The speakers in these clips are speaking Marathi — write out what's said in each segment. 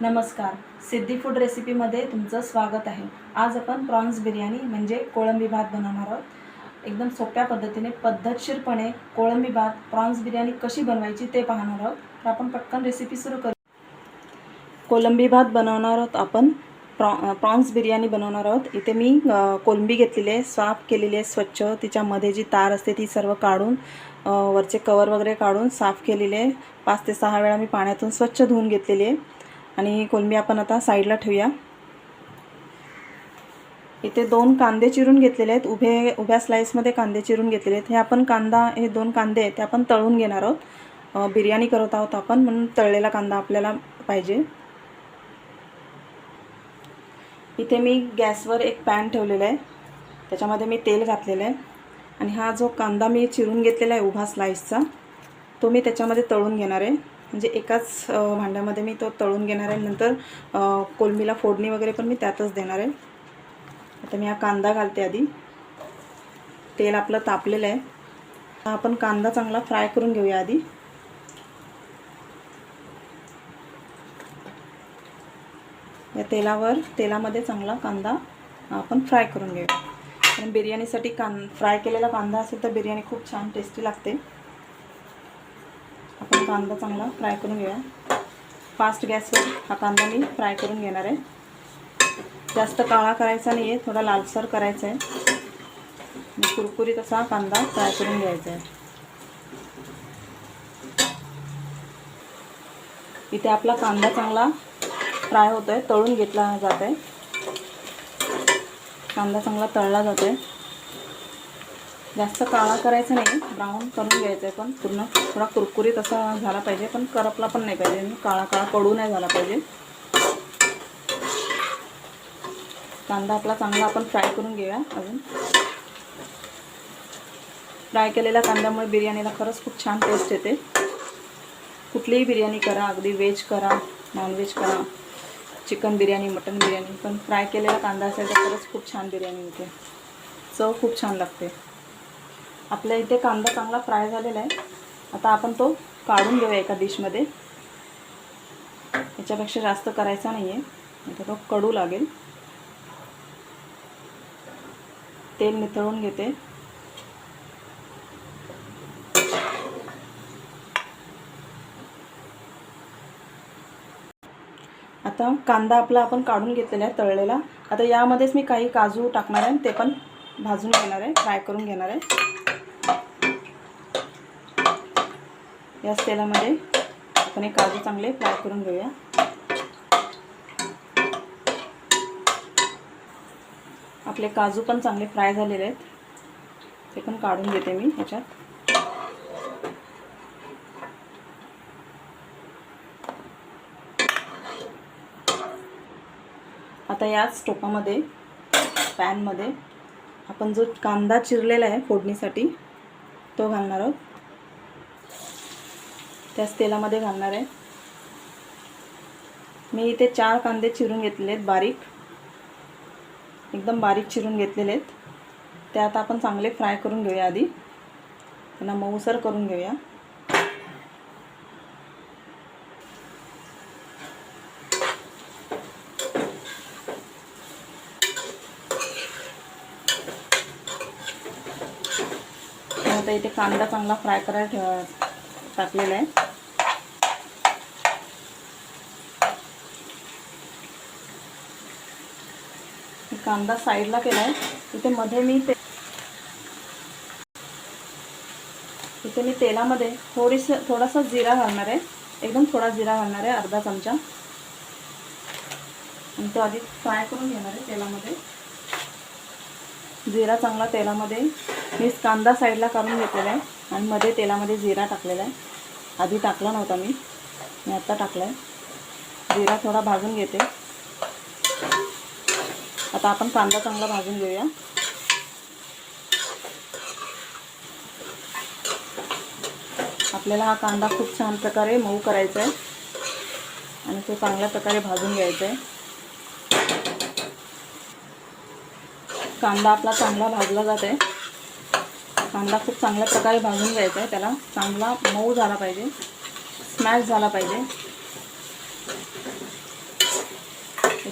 नमस्कार. सिद्धी फूड रेसिपीमध्ये तुमचं स्वागत आहे. आज आपण प्रॉन्स बिर्याणी म्हणजे कोळंबी भात बनवणार आहोत. एकदम सोप्या पद्धतीने पद्धतशीरपणे कोळंबी भात प्रॉन्स बिर्याणी कशी बनवायची ते पाहणार आहोत. तर आपण पटकन रेसिपी सुरू करू. कोलंबी भात बनवणार आहोत आपण. प्रॉ प्रॉन्स बिर्याणी बनवणार आहोत. इथे मी कोळंबी कोलंबी घेतलेली आहे साफ केलेली आहे स्वच्छ. तिच्यामध्ये जी तार असते ती सर्व काढून वरचे कवर वगैरे काढून साफ केलेले आहे. पाच ते सहा वेळा मी पाण्यातून स्वच्छ धुवून घेतलेली आहे. आणि ही कोलंबी आपण आता साईडला ठेवूया. इथे दोन कांदे चिरून घेतलेले आहेत. उभे उभ्या स्लाईसमध्ये कांदे चिरून घेतलेले आहेत. हे आपण कांदा हे दोन कांदे आहेत ते आपण तळून घेणार आहोत. बिर्याणी करत आहोत आपण म्हणून तळलेला कांदा आपल्याला पाहिजे. इथे मी गॅसवर एक पॅन ठेवलेला आहे. त्याच्यामध्ये मी तेल घातलेलं आहे. आणि हा जो कांदा मी चिरून घेतलेला आहे उभा स्लाईसचा तो मी त्याच्यामध्ये तळून घेणार आहे. म्हणजे एकाच भांड्यामध्ये मी तो तळून घेणार आहे. नंतर कोलमीला फोडणी वगैरे पण मी त्यातच देणार आहे. आता मी हा कांदा घालते आधी. तेल आपलं तापलेलं आहे. आपण कांदा चांगला फ्राय करून घेऊया आधी. या तेलावर तेलामध्ये चांगला कांदा आपण फ्राय करून घेऊया. कारण बिर्याणीसाठी कां फ्राय केलेला कांदा असेल तर बिर्याणी खूप छान टेस्टी लागते. कांदा चांगला फ्राय करून घेऊया. फास्ट गॅसवर हा कांदा मी फ्राय करून घेणार आहे. जास्त काळा करायचा नाही आहे थोडा लालसर करायचा आहे मी कुरकुरीत असा कांदा फ्राय करून घ्यायचा आहे इथे आपला कांदा चांगला फ्राय होतो आहे तळून घेतला जात आहे कांदा चांगला तळला जातो आहे जास्त काळा करायचा नाही. ब्राऊन करून घ्यायचं आहे पण. पूर्ण थोडा कुरकुरीत असा झाला पाहिजे पण करपला पण नाही पाहिजे. काळा काळा पडू नाही झाला पाहिजे. कांदा आपला चांगला आपण फ्राय करून घेऊया अजून. फ्राय केलेल्या कांद्यामुळे बिर्याणीला खरंच खूप छान टेस्ट येते. कुठलीही बिर्याणी करा अगदी व्हेज करा नॉनव्हेज करा. चिकन बिर्याणी मटन बिर्याणी पण फ्राय केलेला कांदा असेल तर खरंच खूप छान बिर्याणी होते. चव खूप छान लागते. आपल्या इथे कांदा चांगला फ्राय झालेला आहे. आता आपण तो काढून घेऊया एका डिशमध्ये याच्यापेक्षा जास्त करायचा नाही आहे आता तो कडू लागेल. तेल निथळून घेते. आता कांदा आपला आपण काढून घेतलेला आहे तळलेला. आता यामध्येच मी काही काजू टाकणार आहे ते पण भाजून घेणार आहे. फ्राय करून घेणार आहे. याच तेलामध्ये आपण हे काजू चांगले फ्राय करून घेऊया. आपले काजू पण चांगले फ्राय झालेले आहेत. ते पण काढून घेते मी ह्याच्यात. आता याच टोपामध्ये पॅनमध्ये आपण जो कांदा चिरलेला आहे फोडणीसाठी तो घालणार आहोत. त्याच तेलामध्ये घालणार आहे. मी इथे चार कांदे चिरून घेतलेले आहेत बारीक. एकदम बारीक चिरून घेतलेले आहेत. ते आता आपण चांगले फ्राय करून घेऊया आधी. त्यांना मऊसर करून घेऊया. आता इथे कांदा चांगला फ्राय करायला ठेवा टाकलेला आहे. कांदा साईडला केला आहे इथे मध्ये मी ते इथे मी तेलामध्ये थोडीस थोडासा जिरा घालणार आहे. एकदम थोडा जिरा घालणार आहे अर्धा चमचा. आणि तो आधी फ्राय करून घेणार आहे तेलामध्ये. जिरा चांगला तेलामध्ये मी कांदा साईडला काढून घेतलेला आहे आणि मध्ये तेलामध्ये जिरा टाकलेला आहे. आधी टाकला नव्हता मी. मी आत्ता टाकला आहे जिरा थोडा भाजून घेते. आता आपण कांदा चांगला भाजून घेऊया. आपल्याला हा कांदा खूप छान प्रकारे मऊ करायचा आहे. आणि तो चांगल्या प्रकारे भाजून घ्यायचा आहे. कांदा आपला चांगला भाजला जात आहे. कांदा खूप चांगल्या प्रकारे भाजून घ्यायचा आहे. त्याला चांगला मऊ झाला पाहिजे. स्मॅश झाला पाहिजे.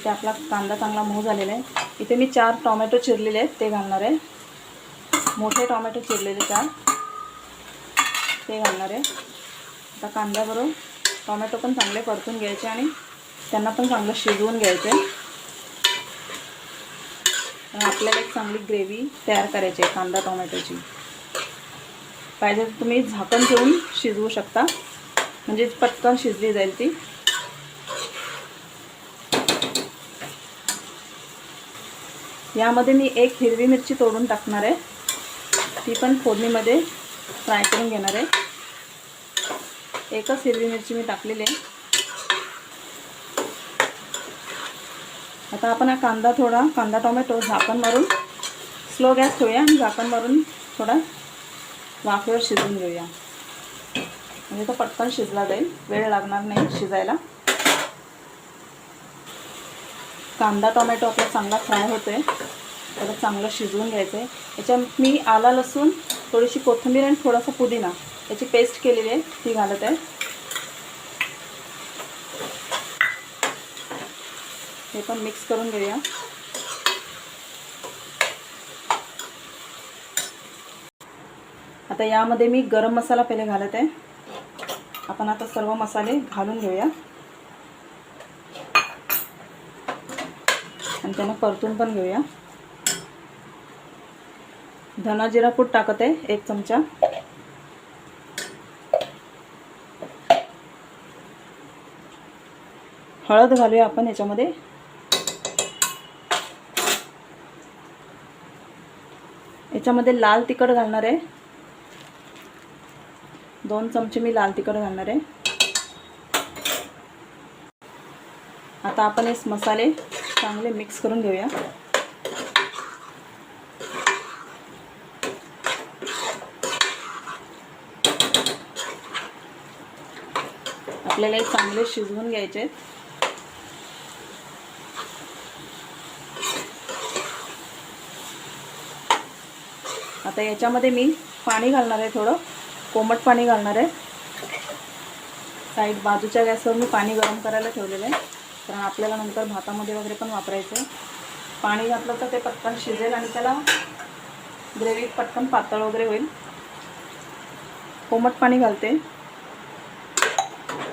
इथे आपला कांदा चांगला मऊ झालेला आहे. इथे मी चार टॉमॅटो चिरलेले आहेत ते घालणार आहे. मोठे टॉमॅटो चिरलेले चार. ते घालणार आहे. आता कांद्याबरोबर टॉमॅटो पण चांगले परतून घ्यायचे आणि त्यांना पण चांगलं शिजवून घ्यायचे. आपल्याला एक चांगली ग्रेव्ही तयार करायची आहे कांदा टोमॅटोची. पाहिजे तर तुम्ही झाकण ठेवून शिजवू शकता. म्हणजे पटकन शिजली जाईल ती. यामध्ये मी एक हिरवी मिरची तोडून टाकणार आहे. ती पण फोडणीमध्ये फ्राय करून घेणार आहे. एकच हिरवी मिरची मी टाकलेली आहे. आता आपण हा कांदा थोडा कांदा टोमॅटो झाकण मारून स्लो गॅस ठेवूया आणि झाकण मारून थोडा वाफेवर शिजवून घेऊया. म्हणजे तो पटकन शिजला जाईल. वेळ लागणार नाही शिजायला. कांदा टोमॅटो आपला चांगला फ्राय होतो आहे त्याला चांगलं शिजवून घ्यायचं आहे याच्यात मी आला लसूण थोडीशी कोथिंबीर आणि थोडासा पुदिना. याची पेस्ट केलेली आहे. ती घालत आहे. हे पण मिक्स करून घेऊया. आता यामध्ये मी गरम मसाला पहिले घालत आहे. आपण आता सर्व मसाले घालून घेऊया. आणि त्यांना परतून पण घेऊया. धना जिरा पूड टाकत आहे एक चमचा. हळद घालूया आपण याच्यामध्ये. याच्यामध्ये लाल तिखट घालणार आहे. दोन चमचे मी लाल तिखट घालणार आहे. आता आपण हे मसाले चांगले मिक्स करून घेऊया. आपल्याला हे चांगले शिजवून घ्यायचे आहेत. आता याच्यामध्ये मी पाणी घालणार आहे थोडं. कोमट पाणी घालणार आहे. साईड बाजूच्या गॅसवर मी पाणी गरम करायला ठेवलेलं आहे. कारण आपल्याला नंतर भातामध्ये वगैरे पण वापरायचं आहे पाणी घातलं तर ते पटकन शिजेल आणि त्याला ग्रेव्ही पटकन पातळ वगैरे होईल. कोमट पाणी घालते.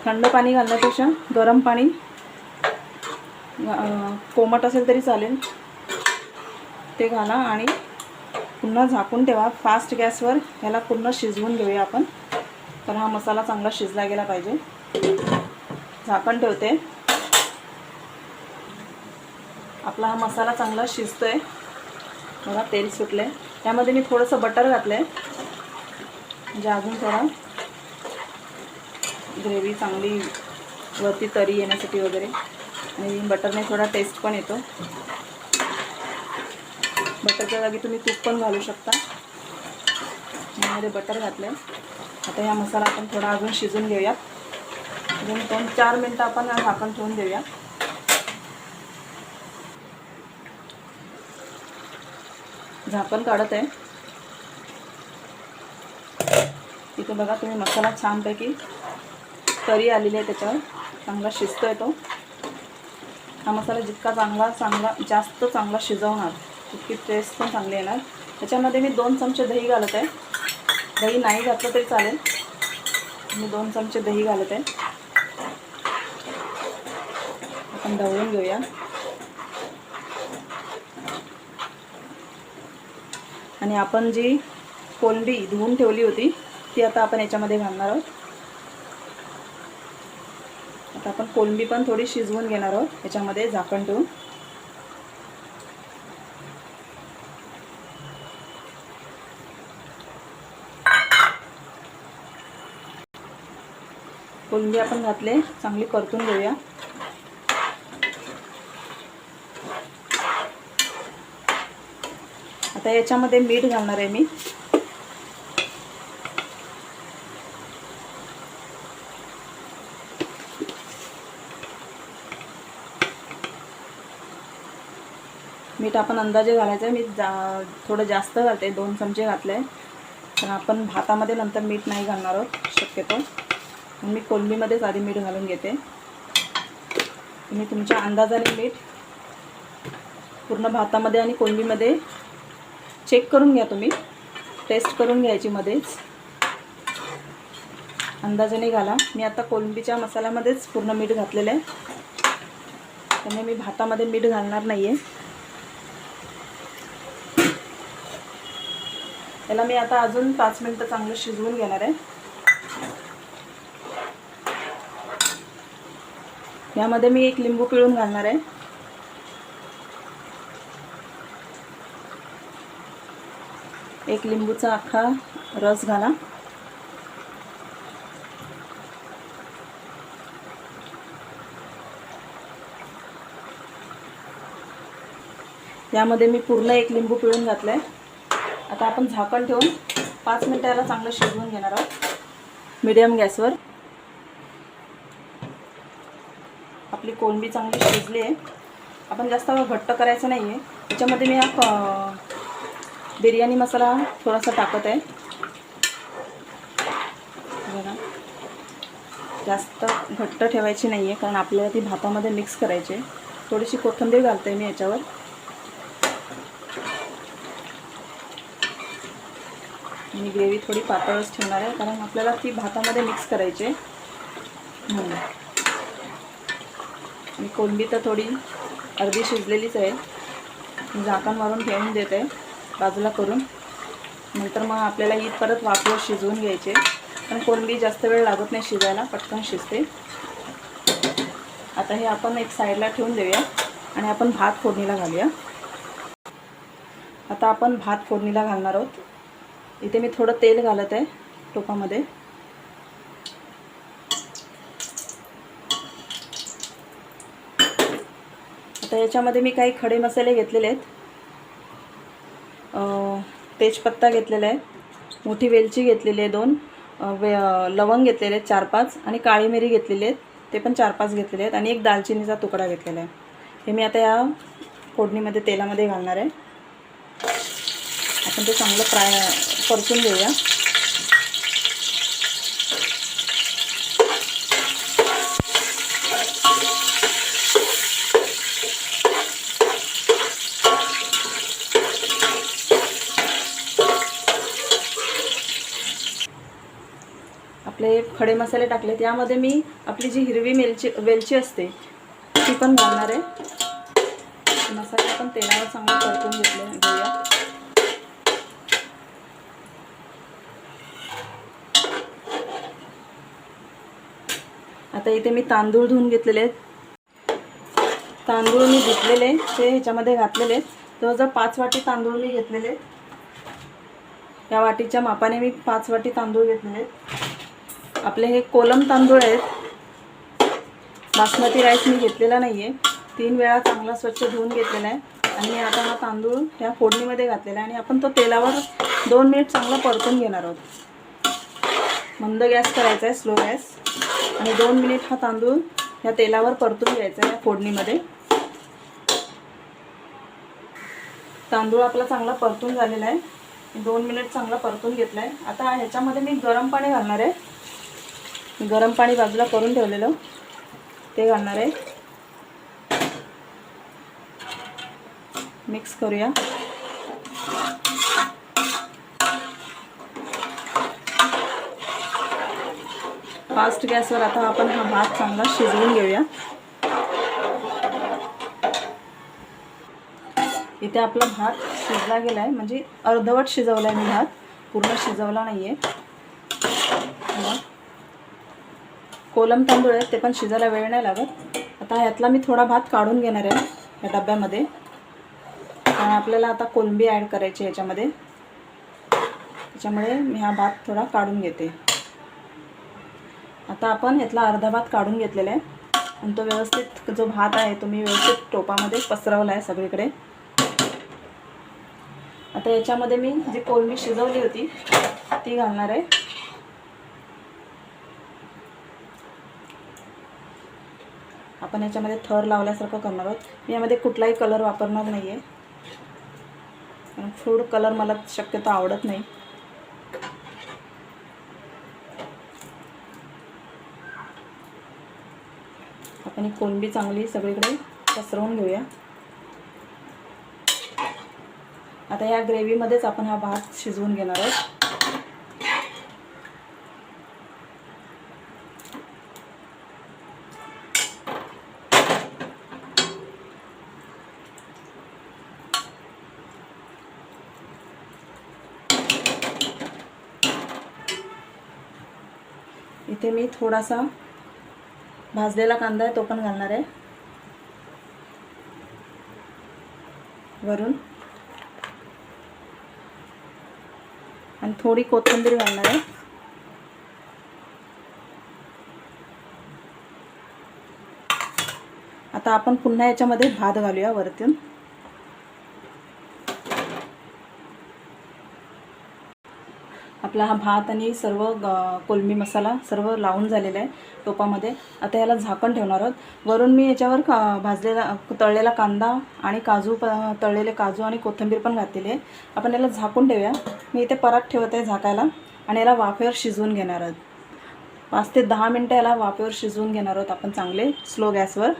थंड पाणी घालण्यापेक्षा गरम पाणी कोमट असेल तरी चालेल. ते घाला आणि पुन्हा झाकून ठेवा. फास्ट गॅसवर ह्याला पूर्ण शिजवून घेऊया आपण. तर हा मसाला चांगला शिजला गेला पाहिजे. झाकण ठेवते. आपला हा मसाला चांगला शिजतो आहे बघा तेल सुटलं आहे त्यामध्ये मी थोडंसं बटर घातलं आहे म्हणजे अजून थोडा ग्रेव्ही चांगली वरती तरी येण्यासाठी वगैरे. आणि बटरने थोडा टेस्ट पण येतो. बटरच्या जागी तुम्ही तूप पण घालू शकता. यामध्ये बटर घातलं आहे आता ह्या मसाला आपण थोडा अजून शिजून घेऊयात. अजून दोन चार मिनटं आपण हा झाकण ठेवून देऊया झाकण काढत आहे. इथे बघा तुम्ही मसाला छानपैकी तरी आलेली आहे त्याच्यावर. चांगला शिजतोय तो. हा मसाला जितका चांगला चांगला जास्त चांगला शिजवणार तितकी टेस्ट पण चांगली येणार. त्याच्यामध्ये मी दोन चमचे दही घालत आहे. दही नाही घातलं तरी चालेल. मी दोन चमचे दही घालत आहे. आपण ढवळून घेऊया. आणि आपण जी कोलंबी धुवून ठेवली होती ती आता आपण याच्यामध्ये घालणार आहोत. आता आपण कोलंबी पण थोडी शिजवून घेणार आहोत याच्यामध्ये झाकण ठेवून. कोलंबी आपण घातले चांगली परतून घेऊया. आता याच्यामध्ये मीठ घालणार आहे मी. मीठ आपण अंदाजे घालायचं आहे. मी जा थोडं जास्त घालते दोन चमचे घातले पण आपण भातामध्ये नंतर मीठ नाही घालणार आहोत शक्यतो. मी कोलंबीमध्येच आधी मीठ घालून घेते. तुम्ही तुमच्या अंदाजाने मीठ पूर्ण भातामध्ये आणि कोलंबीमध्ये चेक करून घ्या तुम्ही. टेस्ट करून घ्यायची मध्येच. अंदाजाने घाला. मी आता कोलंबीच्या मसाल्यामध्येच पूर्ण मीठ घातलेलं आहे. त्यामुळे मी भातामध्ये मीठ घालणार नाही आहे याला मी आता अजून पाच मिनटं चांगलं शिजवून घेणार आहे. यामध्ये मी एक लिंबू पिळून घालणार आहे. एक लिंबूचा अख्खा रस घाला. यामध्ये मी पूर्ण एक लिंबू पिळून घातलं आहे आता आपण झाकण ठेवून पाच मिनिटाला चांगलं शिजवून घेणार आहोत. मिडियम गॅसवर. आपली कोळंबी चांगली शिजली आहे. आपण जास्त घट्ट करायचं नाही आहे त्याच्यामध्ये मी हा बिर्याणी मसाला थोडासा टाकत आहे. बघा. जास्त घट्ट ठेवायची नाही आहे कारण आपल्याला ती भातामध्ये मिक्स करायची आहे. थोडीशी कोथिंबीर घालते मी याच्यावर. मी ग्रेव्ही थोडी पातळच ठेवणार आहे कारण आपल्याला ती भातामध्ये मिक्स करायची आहे. म्हणून आणि कोंबी तर थोडी अर्धी शिजलेलीच आहे. झाकण मारून ठेवून देते. बाजूला करून. नंतर मग आपल्याला ही परत वापरून शिजवून घ्यायचे. पण कोलंबी जास्त वेळ लागत नाही शिजायला पटकन शिजते. आता हे आपण एक साईडला ठेवून देऊया आणि आपण भात फोडणीला घालूया. आता आपण भात फोडणीला घालणार आहोत. इथे मी थोडं तेल घालत आहे टोपामध्ये. आता याच्यामध्ये मी काही खडे मसाले घेतलेले आहेत. तेजपत्ता घेतलेला आहे. मोठी वेलची घेतलेली आहे दोन. वे लवंग घेतलेले आहेत चार पाच आणि काळी मिरी घेतलेली आहेत. ते पण चार पाच घेतलेले आहेत आणि एक दालचिनीचा तुकडा घेतलेला आहे. हे मी आता या फोडणीमध्ये तेलामध्ये घालणार आहे. आपण ते चांगलं फ्राय परतून घेऊया आपले खडे मसाले टाकलेत. यामध्ये मी आपली जी हिरवी वेलची वेलची असते ती पण घालणार आहे. मसाले पण तेलावर चांगला परतून घेतले घेऊया आता इथे मी तांदूळ धुवून घेतलेले आहेत. तांदूळ मी धुतलेले ते ह्याच्यामध्ये घातलेले आहेत. जवळजवळ पाच वाटी तांदूळ मी घेतलेले आहेत. या वाटीच्या मापाने मी पाच वाटी तांदूळ घेतलेले आहेत. आपले हे कोलम तांदूळ आहेत. बासमती राईस मी घेतलेला नाही आहे तीन वेळा चांगला स्वच्छ धुवून घेतलेला आहे. आणि आता हा तांदूळ ह्या फोडणीमध्ये घातलेला आहे आणि आपण तो तेलावर दोन मिनिट चांगला परतून घेणार आहोत. मंद गॅस करायचा आहे स्लो गॅस. आणि दोन मिनिट हा तांदूळ ह्या तेलावर परतून घ्यायचा आहे या फोडणीमध्ये. तांदूळ आपला चांगला परतून झालेला आहे. दोन मिनिट चांगला परतून घेतला आहे आता ह्याच्यामध्ये मी गरम पाणी घालणार आहे. गरम पाणी बाजूला करून ठेवलेलं. ते घालणार आहे. मिक्स करूया. फास्ट गॅसवर आता आपण हा भात चांगला शिजवून घेऊया. इथे आपला भात शिजला गेला आहे म्हणजे अर्धवट शिजवला आहे मी भात. पूर्ण शिजवला नाही आहे कोलम तांदूळ आहेत ते पण शिजायला वेळ नाही लागत. आता ह्यातला मी थोडा भात काढून घेणार आहे ह्या डब्यामध्ये. कारण आपल्याला आता कोलंबी ॲड करायची ह्याच्यामध्ये त्याच्यामुळे मी हा भात थोडा काढून घेते. आता आपण ह्यातला अर्धा भात काढून घेतलेला आहे. आणि तो व्यवस्थित जो भात आहे तो मी व्यवस्थित टोपामध्ये पसरवला आहे सगळीकडे. आता याच्यामध्ये मी जी कोलंबी शिजवली होती ती घालणार आहे. आपण याच्यामध्ये थर लावल्यासारखं करणार आहोत. मी यामध्ये कुठलाही कलर वापरणार नाही आहे कारण फूड कलर मला शक्यतो आवडत नाही. आपण ही कोलंबी चांगली सगळीकडे पसरवून घेऊया. आता या ग्रेव्हीमध्येच आपण हा भात शिजवून घेणार आहोत. इथे मी थोडासा भाजलेला कांदा आहे तो पण घालणार आहे. वरून. आणि थोडी कोथिंबीर घालणार आहे. आता आपण पुन्हा याच्यामध्ये भात घालूया वरतून. आपला हा भात आणि सर्व ग- कोलमी मसाला सर्व लावून झालेला आहे टोपामध्ये. आता याला झाकण ठेवणार आहोत. वरून मी याच्यावर का भाजलेला तळलेला कांदा आणि काजू प तळलेले काजू आणि कोथिंबीर पण घातलेली आहे. आपण याला झाकून ठेवूया. मी इथे परात ठेवत आहे झाकायला आणि याला वाफेवर शिजवून घेणार आहोत. पाच ते दहा मिनटं याला वाफेवर शिजवून घेणार आहोत आपण चांगले स्लो गॅसवर.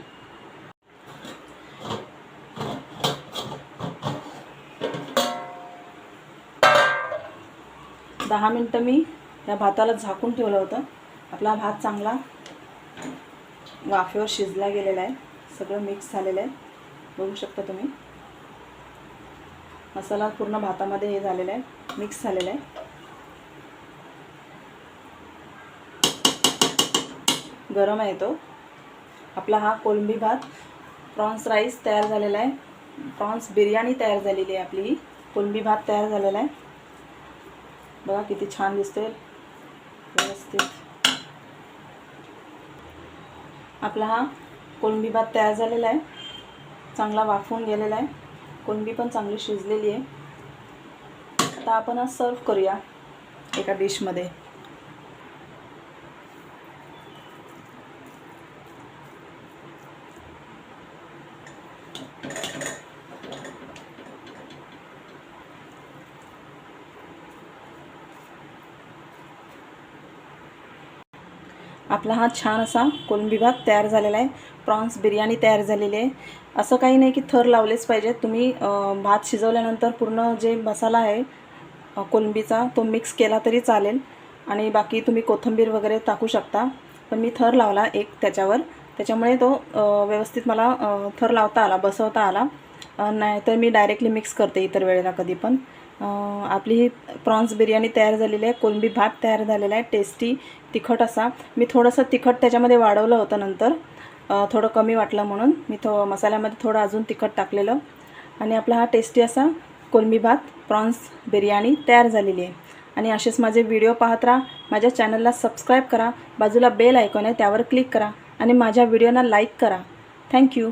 दहा मिनटं मी या भाताला झाकून ठेवलं होतं. आपला भात चांगला वाफेवर शिजला गेलेला आहे. सगळं मिक्स झालेलं आहे. बघू शकता तुम्ही. मसाला पूर्ण भातामध्ये हे झालेला आहे. मिक्स झालेला आहे. गरम आहे तो. आपला हा कोलंबी भात प्रॉन्स राईस तयार झालेला आहे. प्रॉन्स बिर्याणी तयार झालेली आहे आपली. ही कोलंबी भात तयार झालेला आहे. बघा किती छान दिसते व्यवस्थित. आपला हा कोलंबी भात तयार झालेला आहे. चांगला वाफवून गेलेला आहे. कोलंबी पण चांगली शिजलेली आहे. आता आपण हा सर्व करूया एका डिशमध्ये. आपला हा छान असा कोलंबी भात तयार झालेला आहे. प्रॉन्स बिर्याणी तयार झालेली आहे. असं काही नाही की थर लावलेच पाहिजेत तुम्ही भात शिजवल्यानंतर पूर्ण जे मसाला आहे कोलंबीचा तो मिक्स केला तरी चालेल. आणि बाकी तुम्ही कोथिंबीर वगैरे टाकू शकता. पण मी थर लावला एक त्याच्यावर. त्याच्यामुळे तो व्यवस्थित मला थर लावता आला बसवता आला. नाहीतर नाही तर मी डायरेक्टली मिक्स करते इतर वेळेला कधी पण. आपली ही प्रॉन्स बिर्याणी तयार झालेली आहे. कोलंबी भात तयार झालेला आहे. टेस्टी तिखट असा. मी थोडंसं तिखट त्याच्यामध्ये वाढवलं होतं नंतर. थोडं कमी वाटलं म्हणून. मी थो मसाल्यामध्ये थोडं अजून तिखट टाकलेलं. आणि आपला हा टेस्टी असा कोलंबी भात प्रॉन्स बिर्याणी तयार झालेली आहे. आणि असेच माझे व्हिडिओ पाहत राहा. माझ्या चॅनलला सबस्क्राईब करा. बाजूला बेल आयकॉन आहे त्यावर क्लिक करा. आणि माझ्या व्हिडिओना लाईक करा. थँक्यू.